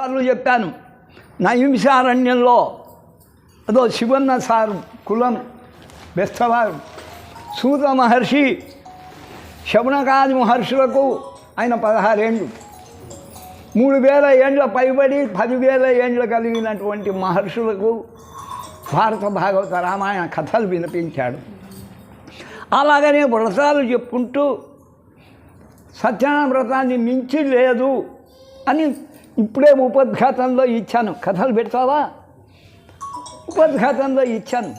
సార్లు చెప్పాను. నహింసారణ్యంలో అదో శివన్న సారు కులం బెస్తవారు. సూత మహర్షి శవనకాది మహర్షులకు ఆయన పదహారేండ్లు. మూడు వేల ఏండ్ల పైబడి పదివేల ఏండ్లు కలిగినటువంటి మహర్షులకు భారత భాగవత రామాయణ కథలు వినిపించాడు. అలాగనే వ్రతాలు చెప్పుకుంటూ సత్యనారాయణ వ్రతాన్ని మించి లేదు అని ఇప్పుడే ఉపద్ఘాతంలో ఇచ్చాను. కథలు పెడతావా? ఉపద్ఘాతంలో ఇచ్చాను.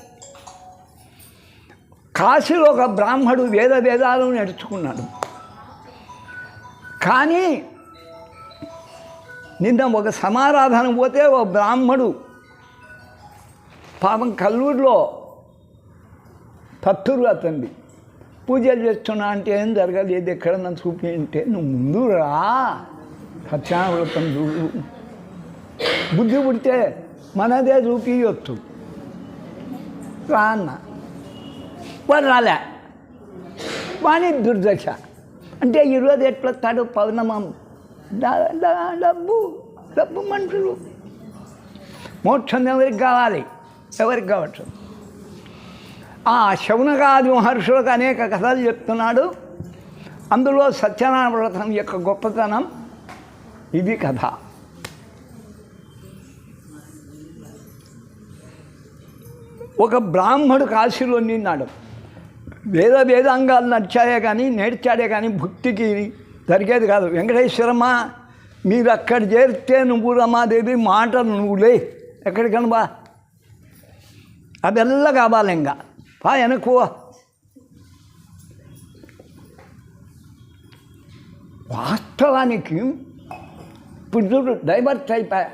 కాశీలో ఒక బ్రాహ్మడు వేద వేదాలు నేర్చుకున్నాడు. కానీ నిన్న ఒక సమారాధన పోతే ఓ బ్రాహ్మడు పాపం కల్లూరులో పత్తురు అతంది పూజలు చేస్తున్నా అంటే ఏం జరగలేదు ఎక్కడ నన్ను చూపి అంటే నువ్వు ముందు రా సత్యానవ్రతం చూడు బుద్ధి పుడితే మనదే చూపించవచ్చు రా అన్న వాడు రాలే. వాణి దుర్దశ. అంటే ఈరోజు ఎట్లా తాడు పౌర్ణమం. డబ్బు. డబ్బు మనుషులు. మోక్షం ఎవరికి కావాలి? ఎవరికి కావచ్చు? ఆ శౌనకాది మహర్షులకు అనేక కథలు చెప్తున్నాడు. అందులో సత్యనారాయణ వ్రతం యొక్క గొప్పతనం. ఇది కథ. ఒక బ్రాహ్మడు కాశీలో నిన్నాడు. వేద వేదాంగాలు నడిచాడే కానీ నేర్చాడే కానీ భక్తికి జరిగేది కాదు. వెంకటేశ్వరమ్మ మీరు అక్కడ చేరితే నువ్వు రమాదేవి మాట నువ్వులే ఎక్కడికను బా. అదెల్లా కావాలి ఇంకా. బా వెనక్కు వాస్తవానికి ఇప్పుడు చూడు డైవర్ట్ అయిపోయా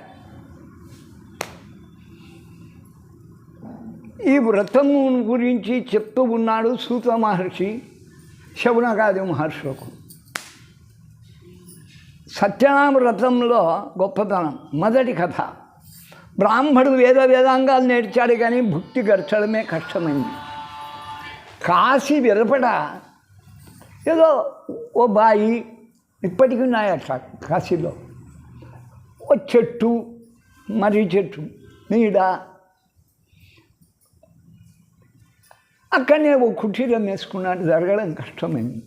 ఈ వ్రతము గురించి చెప్తూ ఉన్నాడు సూత మహర్షి శవునకాది మహర్షులకు సత్యనామ వ్రతంలో గొప్పతనం మొదటి కథ. బ్రాహ్మడు వేద వేదాంగాలు నేర్చాడు కానీ భక్తి గడచడమే కష్టమైంది. కాశీ విరపడ ఏదో ఓ బాయి ఇప్పటికీ ఉన్నాయి అట్లా కాశీలో. ఓ చెట్టు మర్రి చెట్టు నీడ. అక్కడనే ఓ కుటీరం వేసుకున్నాడు జరగడం కష్టమైంది.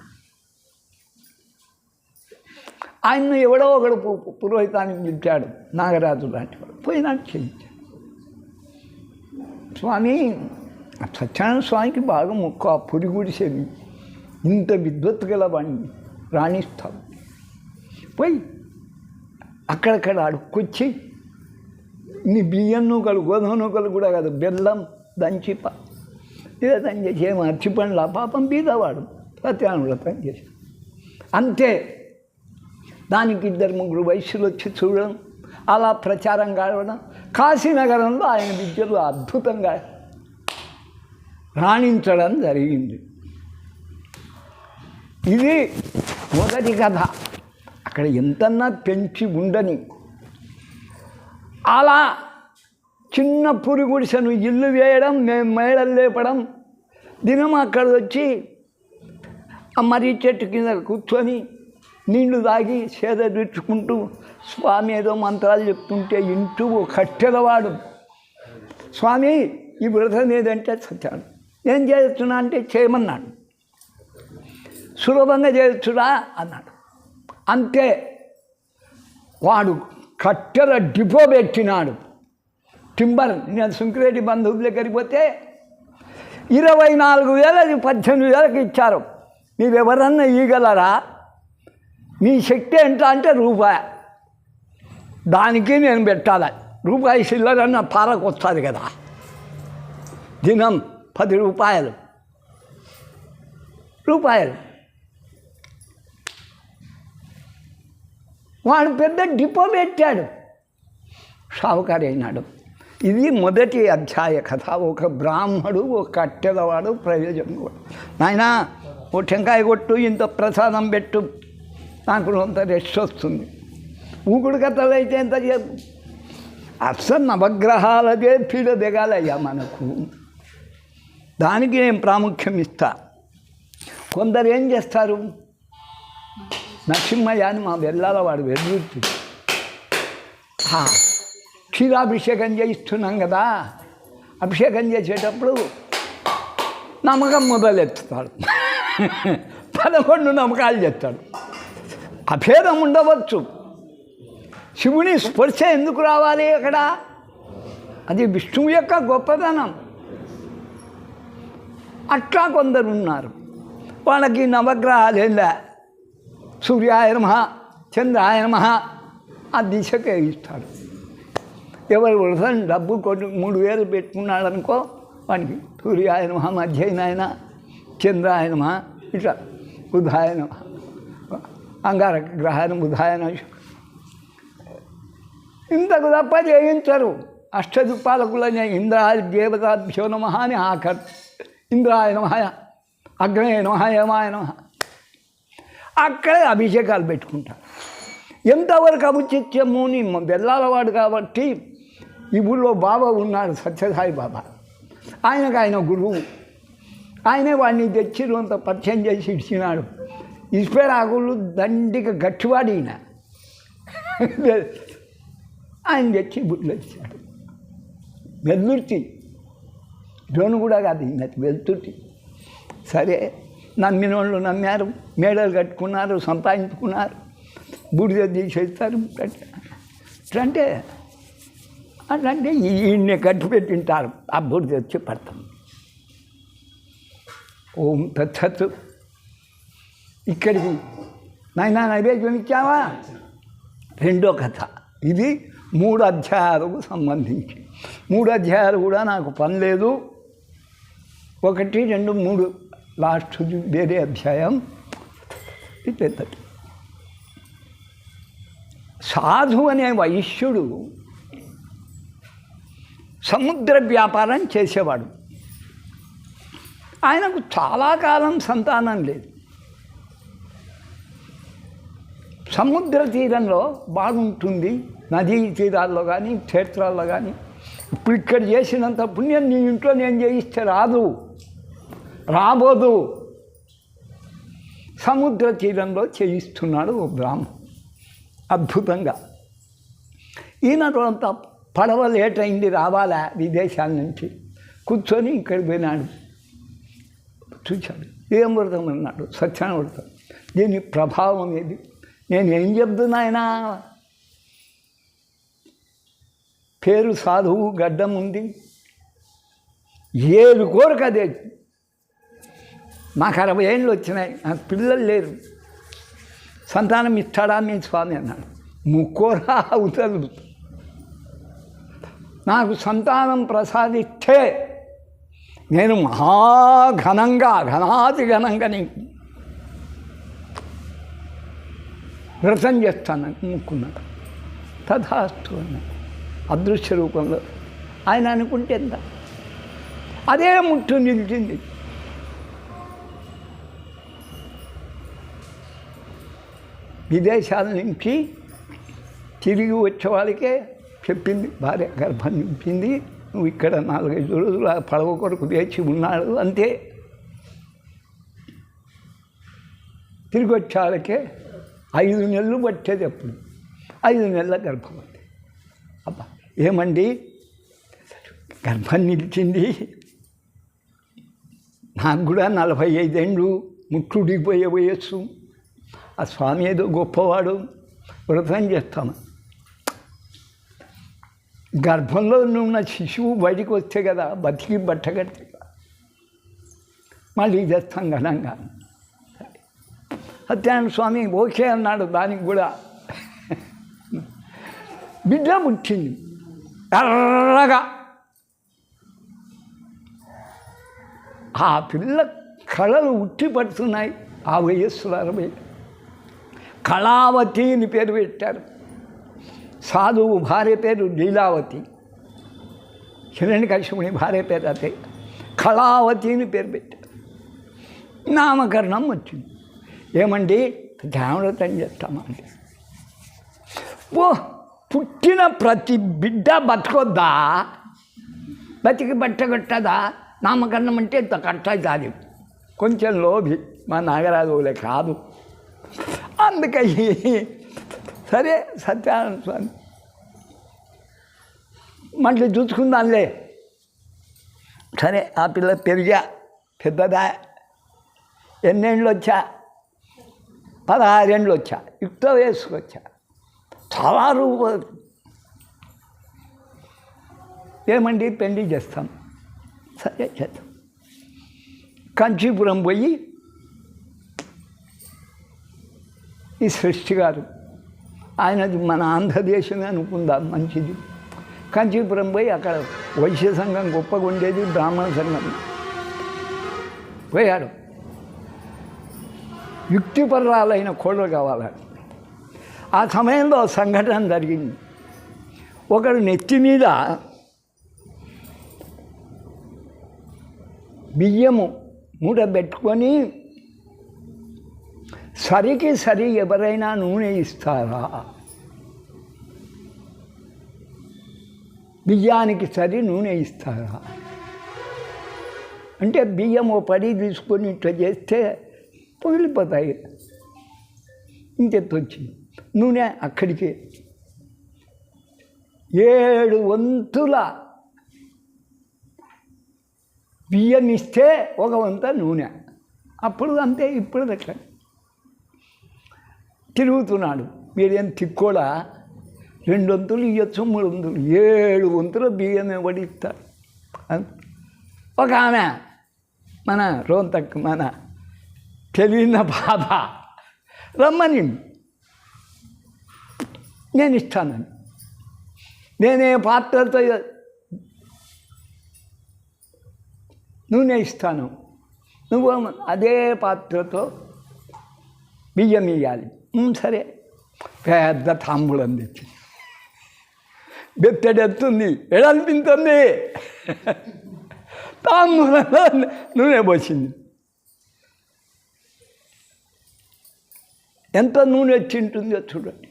ఆయన ఎవడో ఒకడు పు- పురోహితానికి పిలిచాడు నాగరాజు లాంటి వాడు. పోయినాడు చెల్లించాడు స్వామి సత్యనారాయణ స్వామికి బాగా మొక్కు ఆ పొడి గుడిసేది ఇంత విద్వత్తు గల వాణ్ణి రాణిస్తాం పోయి అక్కడక్కడ అడుక్కొచ్చి నీ బియ్యం నూకలు గోధుమ నూకలు కూడా కాదు బెల్లం దంచి ఇదే దని చేసి ఏం అర్చిపండ్ల పాపం బీదవాడు సత్యనారాయణ వ్రతం చేసి అంతే. దానికి ఇద్దరు ముగ్గురు వయసులు వచ్చి చూడడం అలా ప్రచారం కావడం కాశీనగరంలో ఆయన విద్యలు అద్భుతంగా రాణించడం జరిగింది. ఇది మొదటి కథ. అక్కడ ఎంతన్నా పెంచి ఉండని. అలా చిన్న పురి గుడిసెను ఇల్లు వేయడం మేము మేడలు లేపడం దినం అక్కడ వచ్చి ఆ మర్రి చెట్టు కింద కూర్చొని నీళ్ళు తాగి సేద తెచ్చుకుంటూ స్వామి ఏదో మంత్రాలు చెప్తుంటే ఇంటూ కట్టెలవాడు. స్వామి ఈ వ్రతం ఏదంటే చచ్చాడు ఏం చేస్తున్నా అంటే చేయమన్నాడు. సులభంగా చేయొచ్చురా అన్నాడు. అంతే. వాడు కట్టెల డిపో పెట్టినాడు. టింబర్ నేను సుంకిరెడ్డి బంధువుల దగ్గరికి పోతే ఇరవై నాలుగు వేలది పద్దెనిమిది వేలకు ఇచ్చారు. మీరెవరన్నా ఇవ్వగలరా మీ శక్తి ఎంత అంటే రూపాయి. దానికి నేను పెట్టాలి. రూపాయి చిల్లరన్న పాలకు వస్తుంది కదా. దినం పది రూపాయలు. రూపాయలు. వాడు పెద్ద డిపో పెట్టాడు షావుకారు అయినాడు ఇది మొదటి అధ్యాయ కథ. ఒక బ్రాహ్మడు ఒక కట్టెలవాడు ప్రయోజనం కూడా. నాయన ఓ టెంకాయ కొట్టు ఇంత ప్రసాదం పెట్టు. నాకు కొంత రెస్ట్ వస్తుంది. ఊగుడు కథలు అయితే ఎంత చెప్పు. అసలు నవగ్రహాలదే పీడ దిగాలయ్యా మనకు. దానికి నేను ప్రాముఖ్యం ఇస్తా కొందరు ఏం చేస్తారు? నరసింహయ్య అని మా వెళ్ళాల వాడు వెర్రుతి క్షీరాభిషేకం చేయిస్తున్నాం కదా. అభిషేకం చేసేటప్పుడు నమ్మకం మొదలెత్తుతాడు. పదకొండు నమ్మకాలు చెప్తాడు అభేదం ఉండవచ్చు. శివుని స్పర్శ ఎందుకు రావాలి అక్కడ? అది విష్ణువు యొక్క గొప్పతనం. అట్లా కొందరు ఉన్నారు. వాళ్ళకి నవగ్రహాలు ఏందా సూర్యాయ నమ చంద్రాయ నమ ఆ దిశకే ఇస్తాడు. ఎవరు వృధం డబ్బు కొన్ని మూడు వేలు పెట్టుకున్నాడు అనుకో వానికి సూర్యాయ నమ మధ్యాహ్నాయన చంద్రాయ నమ ఇట్లా బుధాయ నమ అంగారక గ్రహాన్ని బుధాయన ఇంతకు తప్ప చేయించరు అష్టదిక్పాలకులని ఇంద్రాయ దేవతాభ్యో నమ అని ఆఖర్. ఇంద్రాయ నమ అగ్నే నమ యమాయ నమ. అక్కడే అభిషేకాలు పెట్టుకుంటారు. ఎంతవరకు అభిచిత్యము నీ బెల్లాలవాడు కాబట్టి ఈ ఊళ్ళో బాబా ఉన్నాడు సత్యసాయి బాబా. ఆయనకు ఆయన గురువు. ఆయనే వాడిని తెచ్చి అంత పరిచయం చేసి ఇచ్చినాడు ఇస్పెరాకులు దండిగా గట్టివాడు ఈయన. ఆయన తెచ్చి బుడ్లు ఇచ్చాడు. వెల్లుర్తి డోను కూడా కాదు ఈయన వెళ్తుర్తి సరే నమ్మిన వాళ్ళు నమ్మారు మేడలు కట్టుకున్నారు సంపాదించుకున్నారు బూడిద తీసేస్తారు. అంటే అంటే ఈయన్ని కట్టి పెట్టింటారు ఆ బూడిద వచ్చి పడతాం. ఓం తచ్చత్ ఇక్కడికి. నాయన నైవేద్యం ఇచ్చావా? రెండో కథ. ఇది మూడు అధ్యాయాలకు సంబంధించి. మూడు అధ్యాయాలు కూడా నాకు పని లేదు. ఒకటి రెండు మూడు. లాస్ట్ వేరే అధ్యాయం. పెద్దది. సాధు అనే వైశ్యుడు సముద్ర వ్యాపారం చేసేవాడు. ఆయనకు చాలా కాలం సంతానం లేదు. సముద్ర తీరంలో బాగుంటుంది నదీ తీరాల్లో కానీ క్షేత్రాల్లో కానీ ఇప్పుడు ఇక్కడ చేసినంత పుణ్యం నీ ఇంట్లో నేను చేయిస్తే రాదు. రాబోదు. సముద్ర తీరంలో చేయిస్తున్నాడు ఓ బ్రాహ్మణ్. అద్భుతంగా. ఈయన అంత పడవ లేట్ అయింది రావాలా విదేశాల నుంచి? కూర్చొని ఇక్కడ పోయినాడు. చూశాడు. ఏం వ్రతం అన్నాడు? సత్యాన వ్రతం దీని ప్రభావం ఏది? నేను ఏం చెప్తున్నాయనా పేరు సాధువు గడ్డం ఉంది. ఏడు కోరిక అదే మాకు అరవై ఏళ్ళు వచ్చినాయి. నాకు పిల్లలు లేరు. సంతానం ఇస్తాడా మీ స్వామి అన్నాడు. ముక్కోరా అవుతుంది నాకు సంతానం ప్రసాదిస్తే నేను మహాఘనంగా ఘనాతి ఘనంగా నీకు వ్రతం చేస్తాను ముక్కున్నాడు తథాస్తు అన్నాడు అదృశ్య రూపంలో. ఆయన అనుకుంటే ఎంత? అదే ముట్టు నిలిచింది. విదేశాల నుంచి తిరిగి వచ్చే వాళ్ళకే చెప్పింది భార్య గర్భం నింపింది నువ్వు ఇక్కడ నాలుగైదు రోజులు పడవ కొరకు వేచి ఉన్నాడు అంతే. తిరిగి వచ్చే వాళ్ళకే ఐదు నెలలు పట్టేది అప్పుడు. ఐదు నెలల గర్భవతి అబ్బా ఏమండి? గర్భం నిలిచింది. నాకు కూడా నలభై ఐదేండ్లు ముట్టుడిపోయే వయస్సు. ఆ స్వామి ఏదో గొప్పవాడు వ్రతం చేస్తాము. గర్భంలో ఉన్న శిశువు బయటికి వస్తే కదా బతికి బట్టగట్టి. మళ్ళీ చేస్తాం ఘనంగా సత్యనారాయణ స్వామి ఓకే అన్నాడు దానికి కూడా. బిడ్డ ముట్టింది ఎర్రగా. ఆ పిల్ల కళలు ఉట్టి పడుతున్నాయి. ఆ వయస్సులో అరవై కళావతి అని పేరు పెట్టారు. సాధువు భార్య పేరు లీలావతి. హిరణ్యకశిపుని భార్య పేరు అదే. కళావతి అని పేరు పెట్టారు. నామకరణం వచ్చింది. ఏమండి? జాగ్రత్తం చేస్తామండి ఓ పుట్టిన ప్రతి బిడ్డ బతకొద్దా? బతికి బట్టగట్టదా నామకరణం అంటే ఇంత కట్ట కాదు కొంచెం లోభి మా నాగరాజులే కాదు. అందుకని సరే సత్యనారాయణ స్వామి. మళ్ళీ చూసుకుందాంలే. సరే ఆ పిల్ల పెరిగా పెద్దదా. ఎన్నేళ్ళు వచ్చా? పదహారేళ్ళు వచ్చా? యుక్త వయసుకు వచ్చా? చాలా రూప. ఏమండి పెళ్ళి చేస్తాం. సరే చేద్దాం. కాంచీపురం పోయి ఈ సృష్టి గారు. ఆయనది మన ఆంధ్రదేశమే అనుకుందాం మంచిది. కాంచీపురం పోయి అక్కడ వైశ్య సంఘం గొప్పగా ఉండేది బ్రాహ్మణ సంఘం. పోయాడు యుక్తిపరాలైన కోళ్ళు కావాలి. ఆ సమయంలో సంఘటన జరిగింది. ఒకడు నెత్తి మీద బియ్యము మూట పెట్టుకొని సరికి సరి ఎవరైనా నూనె ఇస్తారా? బియ్యానికి సరి నూనె ఇస్తారా? అంటే బియ్యం ఓ పడి తీసుకొని ఇట్లా చేస్తే పగిలిపోతాయి ఇంకెత్తు వచ్చింది నూనె అక్కడికి. ఏడు వంతుల బియ్యం ఇస్తే ఒక వంత నూనె. అప్పుడు అంతే ఇప్పుడు అట్లా తిరుగుతున్నాడు. మీరేం తిక్కోడా రెండు వంతులు ఇవ్వచ్చు మూడు వంతులు ఏడు వంతుల బియ్యం వడిస్తారు ఒక ఆమె మన రోంతక్ మన తెలియన బాధ రమ్మని. నేను ఇస్తానని. నేనే పాత్రతో నూనె ఇస్తాను. నువ్వు అదే పాత్రతో బియ్యం ఇవ్వాలి సరే పెద్ద తాంబూలం తెచ్చింది బెత్తడెత్తుంది ఎడల్పింతుంది తాంబూలంలో నూనె పోసింది ఎంత నూనె వచ్చింటుందో చూడండి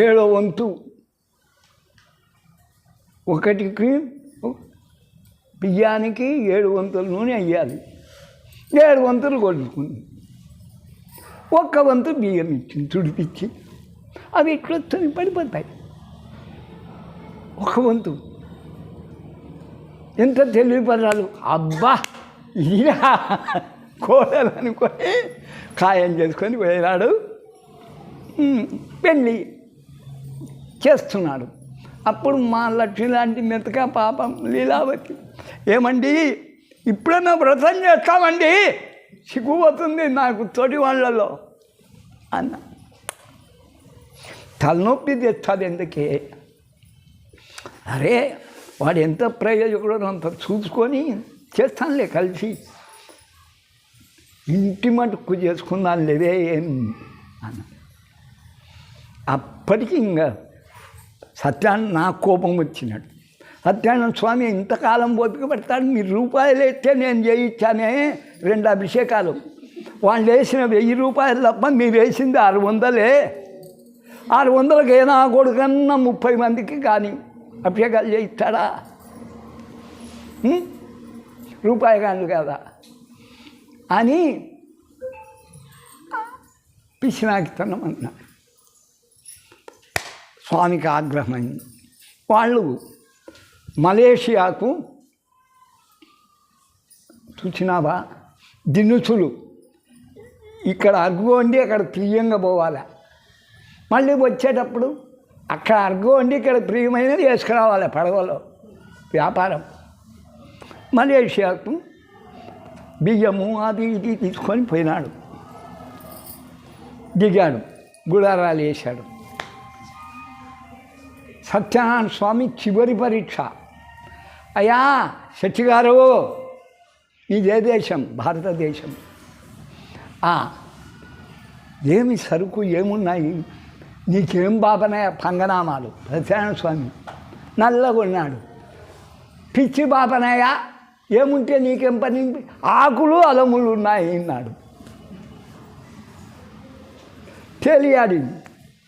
ఏడో వంతు ఒకటికి బియ్యానికి ఏడు వంతుల నూనె వేయాలి ఏడు వంతులు కొట్టుకుంది ఒక్క వంతు బియ్యం ఇచ్చింది తుడిపిచ్చి. అవి ఇట్లా పడిపోతాయి. ఒక వంతు. ఎంత తెలివి పదాలు. అబ్బా! ఇలా కోడలు అనుకొని ఖాయం చేసుకొని పోయినాడు. పెళ్ళి చేస్తున్నాడు. అప్పుడు మా లక్ష్మి లాంటి మెతక పాపం లీలావతి. ఏమండి? ఇప్పుడన్నా వ్రతం చేస్తామండి. సిగ్గుపోతుంది నాకు తోటి వాళ్ళలో అన్న. తలనొప్పి తెస్తుంది ఎందుకే? అరే వాడు ఎంత ప్రయోజకుడో అంత చూసుకొని చేస్తానులే కలిసి. ఇంటి మటుకు చేసుకుందాం లేదే ఏం? అన్న. అప్పటికి ఇంకా సత్యాన్ని నా కోపం వచ్చినట్టు. సత్యానంద స్వామి ఇంతకాలం ఓపిక పడతాడు మీరు రూపాయలు ఎత్తే నేను చేయించానే రెండు అభిషేకాలు. వాళ్ళు వేసిన వెయ్యి రూపాయలు తప్ప మీరు వేసింది ఆరు వందలే. ఆరు వందలకి ఏనా కొడుకన్నా ముప్పై మందికి కానీ అభిషేకాలు చేయిస్తాడా? రూపాయి కాదు కదా? అని పిసినాకితనం అన్నాడు స్వామికి ఆగ్రహమైంది వాళ్ళు మలేషియాకు చూసినావా దినుసులు. ఇక్కడ అగ్గు ఉండి అక్కడ ప్రియంగా పోవాలి? మళ్ళీ వచ్చేటప్పుడు అక్కడ అగ్గు వండి ఇక్కడ ప్రియమైనది వేసుకురావాలి పడవలో? వ్యాపారం. మలేషియాకు బియ్యము అది ఇది తీసుకొని పోయినాడు. దిగాడు. గుడారాలు వేశాడు. సత్యనారాయణ స్వామి చివరి పరీక్ష. అయ్యా శెట్టి గారు ఇదే దేశం భారతదేశం. "ఆ, ఏమి సరుకు ఏమున్నాయి? నీకేం బాబనాయ పంగనామాలు? సత్యనారాయణ స్వామి నల్లగొన్నాడు పిచ్చి బాపనాయ ఏముంటే నీకేం పని? ఆకులు అలములు ఉన్నాయి అన్నాడు. తెలియాడింది.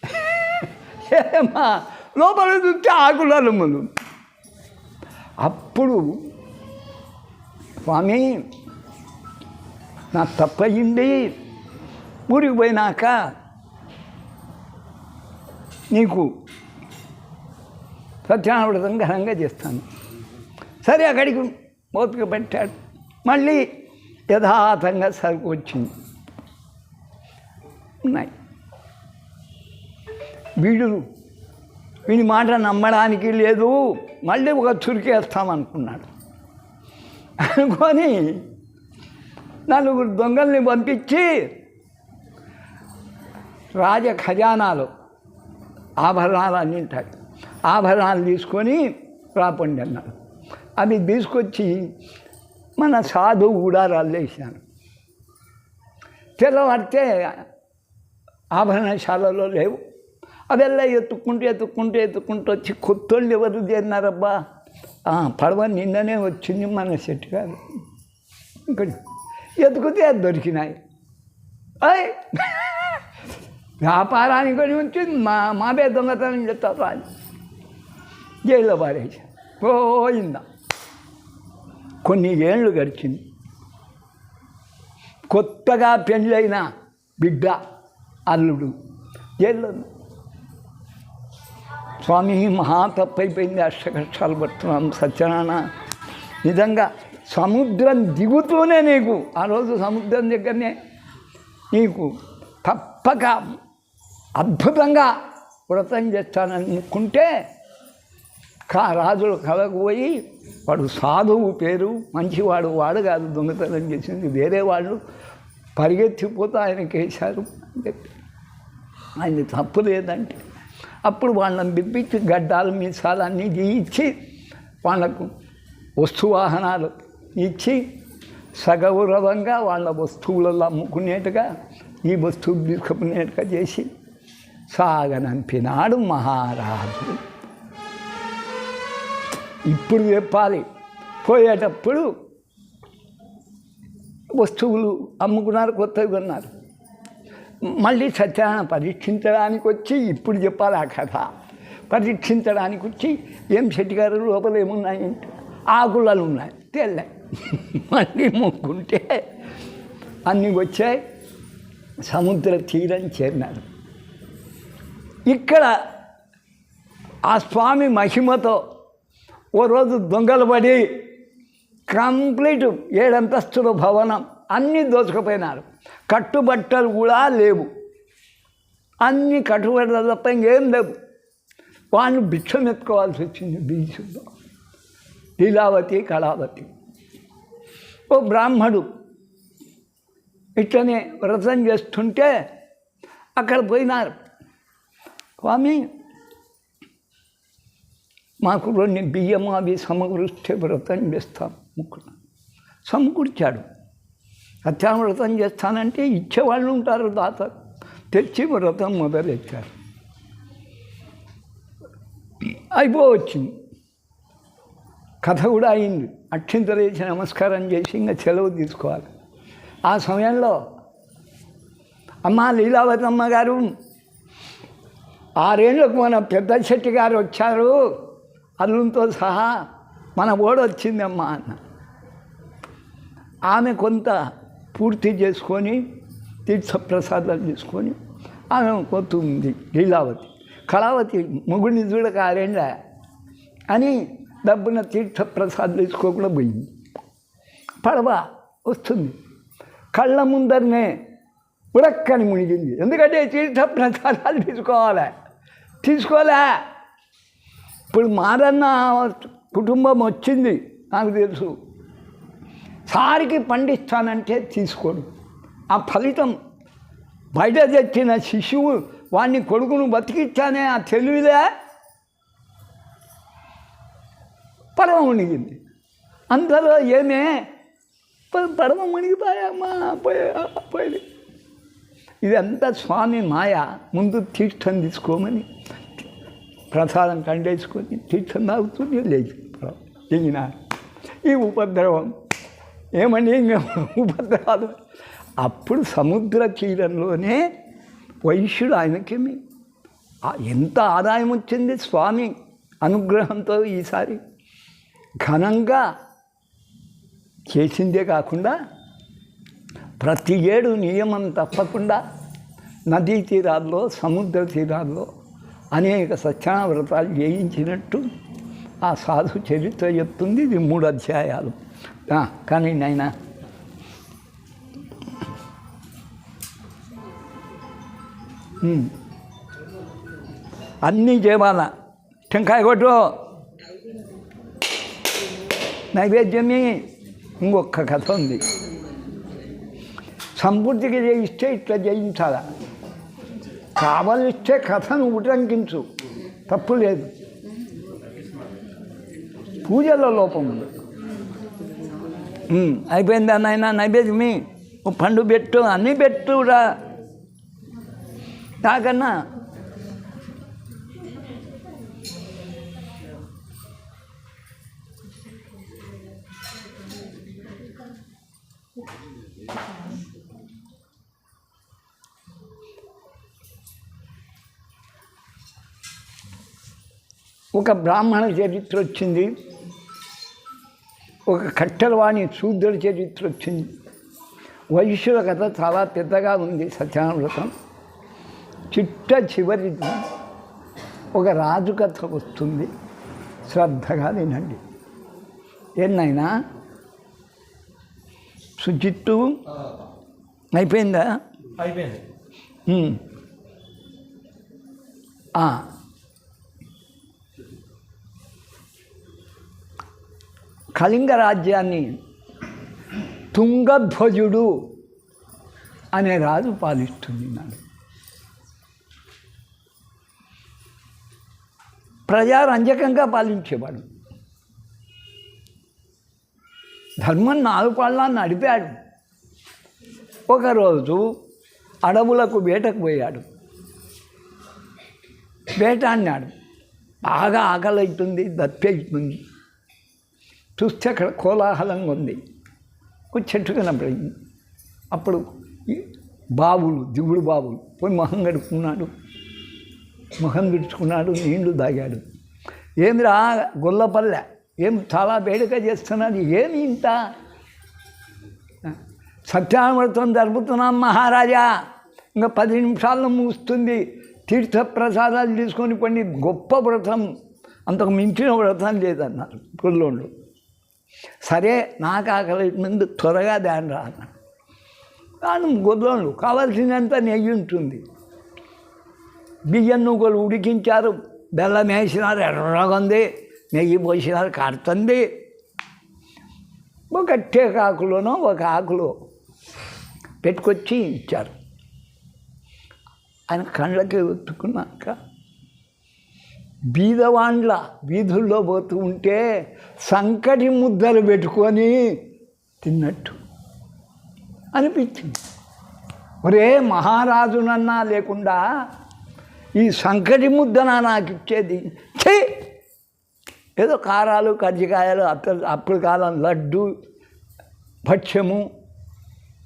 ఏమా లోపల చూస్తే ఆకులు అలములు. అప్పుడు స్వామి నా తప్పయింది. ఊరికి పోయినాక నీకు సత్యనారాయణ వ్రతం ఘనంగా చేస్తాను. సరే అక్కడికి ఓపిక పెట్టాడు. మళ్ళీ యథాతథంగా సరుకు వచ్చింది. ఉన్నాయి. వీడు వీని మాట నమ్మడానికి లేదు. మళ్ళీ ఒక చురికేస్తామనుకున్నాడు అనుకొని నలుగురు దొంగల్ని పంపించి రాజ ఖజానాలు ఆభరణాలు అన్నీ ఉంటాయి. ఆభరణాలు తీసుకొని రాపండి అన్నాడు. అవి తీసుకొచ్చి మన సాధువు కూడా రల్లేసాను తెల్లవారితే ఆభరణశాలలో లేవు. అదెల్లా ఎత్తుక్కుంటూ ఎత్తుక్కుంటూ ఎత్తుక్కుంటూ వచ్చి కొత్తోళ్ళు ఎవరు చేరినారబ్బా? పడవ నిన్ననే వచ్చింది మన సెట్ గారు. ఇక్కడ ఎత్తుకుతే అది దొరికినాయి. అయ్ వ్యాపారానికి కొని వచ్చింది మా మాబే దొంగతనం చెప్తారు అని జైల్లో పారేసి. పోయిందా. కొన్ని ఏళ్ళు గడిచింది. కొత్తగా పెళ్ళైన బిడ్డ అల్లుడు జైల్లో ఉంది. స్వామి మహా తప్పైపోయింది అష్ట కష్టాలు పడుతున్నాం సత్యనారాయణ. నిజంగా సముద్రం దిగుతూనే నీకు ఆ రోజు సముద్రం దగ్గరనే నీకు తప్పక అద్భుతంగా వ్రతం చేస్తానని అనుకుంటే కా రాజులు కలగపోయి వాడు సాధువు పేరు మంచివాడు వాడు కాదు దొంగతనం చేసింది వేరే వాళ్ళు పరిగెత్తిపోతూ ఆయనకి అని చెప్పి. ఆయన తప్పు లేదంటే అప్పుడు వాళ్ళని పిలిపించి గడ్డాలు మీసాలన్నీ ఇచ్చి వాళ్ళకు వస్తువాహనాలు ఇచ్చి సగౌరవంగా వాళ్ళ వస్తువులలో అమ్ముకునేట్టుగా ఈ వస్తువులు తీసుకునేట్టుగా చేసి సాగనంపినాడు మహారాజు. ఇప్పుడు చెప్పాలి పోయేటప్పుడు వస్తువులు అమ్ముకున్నారు కొత్తవి కొన్నారు. మళ్ళీ సత్యనారాయణ పరీక్షించడానికి వచ్చి ఇప్పుడు చెప్పాలి ఆ కథ. పరీక్షించడానికి వచ్చి ఏం శెట్టి గారు లోపల ఏమున్నాయి? ఆకులలు ఉన్నాయి తెల్లాయి మళ్ళీ మొక్కుంటే అన్నీ వచ్చాయి. సముద్ర తీరం చేరినారు. ఇక్కడ ఆ స్వామి మహిమతో ఓ రోజు దొంగలు పడి కంప్లీట్ ఏడంతస్తుల భవనం అన్నీ దోచుకుపోయినారు. కట్టుబట్టలు కూడా లేవు. అన్ని కట్టుబట్టలు తప్ప ఇంకేం లేవు. వాళ్ళు భిక్షం ఎత్తుకోవాల్సి వచ్చింది బీచ్లో లీలావతి కళావతి. ఓ బ్రాహ్మడు ఇట్లనే వ్రతం చేస్తుంటే అక్కడ పోయినారు. స్వామి మాకు రెండు బియ్యం అవి సమకూరిస్తే వ్రతం చేస్తాం. సమకూర్చాడు. సత్యాన వ్రతం చేస్తానంటే ఇచ్చేవాళ్ళు ఉంటారు దాత. తెచ్చి వ్రతం మొదలెట్టారు. అయిపోవచ్చింది. కథ కూడా అయింది. అక్షింతలు వేసి నమస్కారం చేసి ఇంకా సెలవు తీసుకోవాలి. ఆ సమయంలో అమ్మ లీలావతమ్మ గారు ఆరేళ్ళకు మన పెద్ద శెట్టి గారు వచ్చారు. అల్లుంతో సహా మన ఓడ వచ్చిందమ్మా అన్న. ఆమె కొంత పూర్తి చేసుకొని తీర్థప్రసాదాలు తీసుకొని ఆమె పోతుంది లీలావతి. కళావతి మొగుడిని చూడక అని డబ్బున తీర్థప్రసాదాలు తీసుకోకుండా పోయింది. పడవ వస్తుంది. కళ్ళ ముందరనే ఉడక్కని మునిగింది. ఎందుకంటే తీర్థప్రసాదాలు తీసుకోవాలి? తీసుకోలే ఇప్పుడు మారన్న కుటుంబం వచ్చింది నాకు తెలుసు. సారికి పండిస్తానంటే తీసుకోడు. ఆ ఫలితం బయట తెచ్చిన శిశువు వాడిని కొడుకును బతికిచ్చానే ఆ తెలివిలే పరమ మునిగింది. అందరూ ఏమే? పరమ మునిగిపోయామా? పోయా పోయి ఇదంతా స్వామి మాయ. ముందు తీర్థం తీసుకోమని ప్రసాదం కండేసుకొని తీర్థం తాగుతూనే లేదు దిగిన ఈ ఉపద్రవం ఏమండి ఉపద్రవాలు? అప్పుడు సముద్ర తీరంలోనే వైశ్యుడు ఆయనకేమి? ఎంత ఆదాయం వచ్చింది స్వామి అనుగ్రహంతో ఈసారి? ఘనంగా చేసిందే కాకుండా ప్రతి ఏడు నియమం తప్పకుండా నదీ తీరాల్లో సముద్ర తీరాల్లో అనేక సత్యాన వ్రతాలు చేయించినట్టు ఆ సాధు చరిత్ర చెప్తుంది. ఇది మూడు అధ్యాయాలు. కానీ నాయన. అన్నీ చేయాల టెంకాయ కొట్టు. నైవేద్యమే. ఇంకొక కథ ఉంది. సంపూర్తిగా చేయిస్తే ఇట్లా చేయించాలా. కావలిస్తే కథను ఉటంకించు. తప్పు లేదు. పూజల లోపం ఉంది. అయిపోయిందా నాయన? నైవేద్యం ఓ పండు పెట్టు అన్నీ పెట్టురా. కాకన్నా ఒక బ్రాహ్మణ చరిత్ర వచ్చింది. ఒక కట్టెలవాణి శూద్రుల చరిత్ర వచ్చింది. వైశ్యుల కథ చాలా పెద్దగా ఉంది సత్యానవ్రతం చిట్ట చివరి ఒక రాజు కథ వస్తుంది. శ్రద్ధగా వినండి. ఏనైనా సుచిత్తు అయిపోయిందా? అయిపోయింది ఉమ్. ఆ. కళింగ రాజ్యాన్ని తుంగధ్వజుడు అనే రాజు పాలిస్తుంది నాడు. ప్రజారంజకంగా పాలించేవాడు. ధర్మం నాలుగు పాళ్ళ నడిపాడు. ఒకరోజు అడవులకు వేటకు పోయాడు. వేట అన్నాడు బాగా ఆకలి అవుతుంది దప్పి అవుతుంది చూస్తే అక్కడ కోలాహలంగా ఉంది. ఒక చెట్టు కనపడింది అప్పుడు బావులు దిగుడు బావులు పోయి మొహం గడుపుకున్నాడు మొహం గడుచుకున్నాడు నీళ్ళు తాగాడు. ఏమిరా గొల్లపల్లె ఏం చాలా వేడుక చేస్తున్నది ఏమి ఇంత? సత్యామృతం జరుపుతున్నాం మహారాజా. ఇంకా పది నిమిషాల్లో ముగుస్తుంది. తీర్థప్రసాదాలు తీసుకొని కొన్ని గొప్ప వ్రతం. అంతకు మించిన వ్రతం లేదన్నారు పుల్లోళ్ళు సరే నాకు ఆకలి ముందు త్వరగా దాని రాను కానీ గొర్రెలు కావాల్సినంత నెయ్యి ఉంటుంది. బియ్యం నువ్వులు ఉడికించారు బెల్లం వేసినారు ఎర్రగుంది నెయ్యి పోసినారు కారుతుంది. ఒక టేకాకులోనో ఒక ఆకులో పెట్టుకొచ్చి ఇచ్చారు. ఆయన కళ్ళకి ఒత్తుకున్నాక బీదవాండ్ల వీధుల్లో పోతూ ఉంటే సంకటి ముద్దలు పెట్టుకొని తిన్నట్టు అనిపించింది. ఒరే మహారాజునన్నా లేకుండా ఈ సంకటి ముద్దన నాకు ఇచ్చేది. ఛీ! ఏదో కారాలు కజ్జికాయలు అత్త అప్పుడు కాలం లడ్డు భక్ష్యము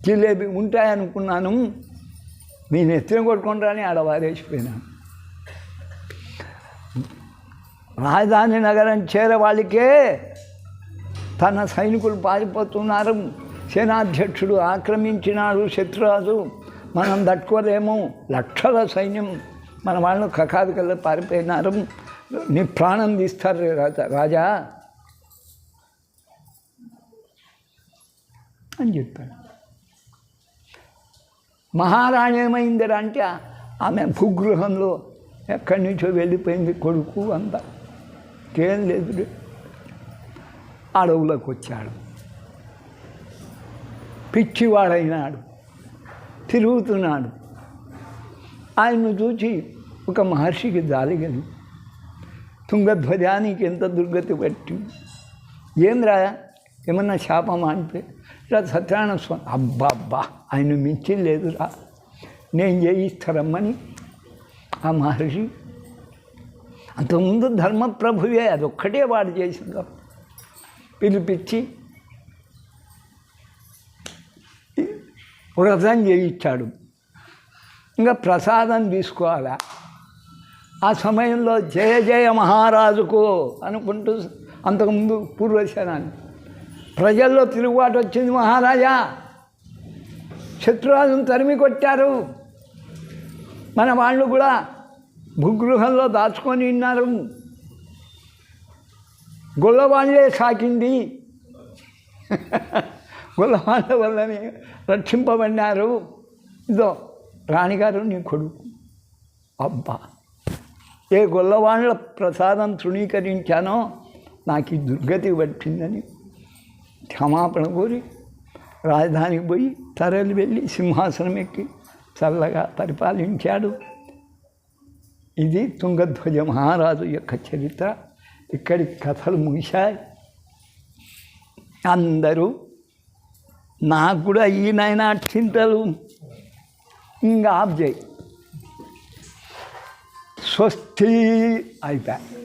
జిలేబీ ఉంటాయనుకున్నాను. నేను నెత్తిన కొట్టుకుంటానని ఆడ వారేసిపోయినాను రాజధాని నగరం చేరే వాళ్ళకే తన సైనికులు పారిపోతున్నారు. సేనాధ్యక్షుడు ఆక్రమించినాడు శత్రురాజు. మనం తట్టుకోలేము. లక్షల సైన్యం మన వాళ్ళు కకాదికల్లో పారిపోయినారు. నీ ప్రాణం తీస్తారు రాజా రాజా. అని చెప్పాడు. మహారాణి ఏమైందిరా అంటే ఆమె భూగృహంలో ఎక్కడి నుంచో వెళ్ళిపోయింది కొడుకు అంతా. ఏం లేదు. అడవులకు వచ్చాడు. పిచ్చివాడైనాడు. తిరుగుతున్నాడు. ఆయన్ను చూసి ఒక మహర్షికి జాలిగలి తుంగధ్వజానికి ఎంత దుర్గతి పట్టి ఏం రా ఏమన్నా శాపం అంటే ఇలా సత్యనారాయణ స్వామి. అబ్బా అబ్బా ఆయన మించి లేదురా. నేను చేయిస్తారమ్మని. ఆ మహర్షి అంతకుముందు ధర్మప్రభువే అదొక్కటే వాడు చేసింది. పిలిపించి వ్రతం చేయించాడు. ఇంకా ప్రసాదం తీసుకోవాలా? ఆ సమయంలో జయ జయ మహారాజుకు అనుకుంటూ అంతకుముందు పూర్వశనాన్ని. ప్రజల్లో తిరుగుబాటు వచ్చింది మహారాజా. శత్రురాజును తరిమి కొట్టారు మన వాళ్ళు కూడా భూగృహంలో దాచుకొని ఉన్నారు గొల్లవాళ్ళే సాకింది. గొల్లవాళ్ళ వల్లనే రక్షింపబడినారు. ఇదో రాణిగారు నీ కొడుకు. అబ్బా! ఏ గొల్లవాళ్ళ ప్రసాదం తృణీకరించానో నాకు ఈ దుర్గతి పట్టిందని క్షమాపణ కోరి రాజధానికి పోయి తరలి వెళ్ళి సింహాసనం ఎక్కి చల్లగా పరిపాలించాడు. ఇది తుంగధ్వజ మహారాజు యొక్క చరిత్ర. ఇక్కడి కథలు ముగిశాయి. అందరూ నాకు కూడా ఈయనైనా చింతలు. ఇంకా ఆఫ్ చేయి. స్వస్తి అయిపోయి.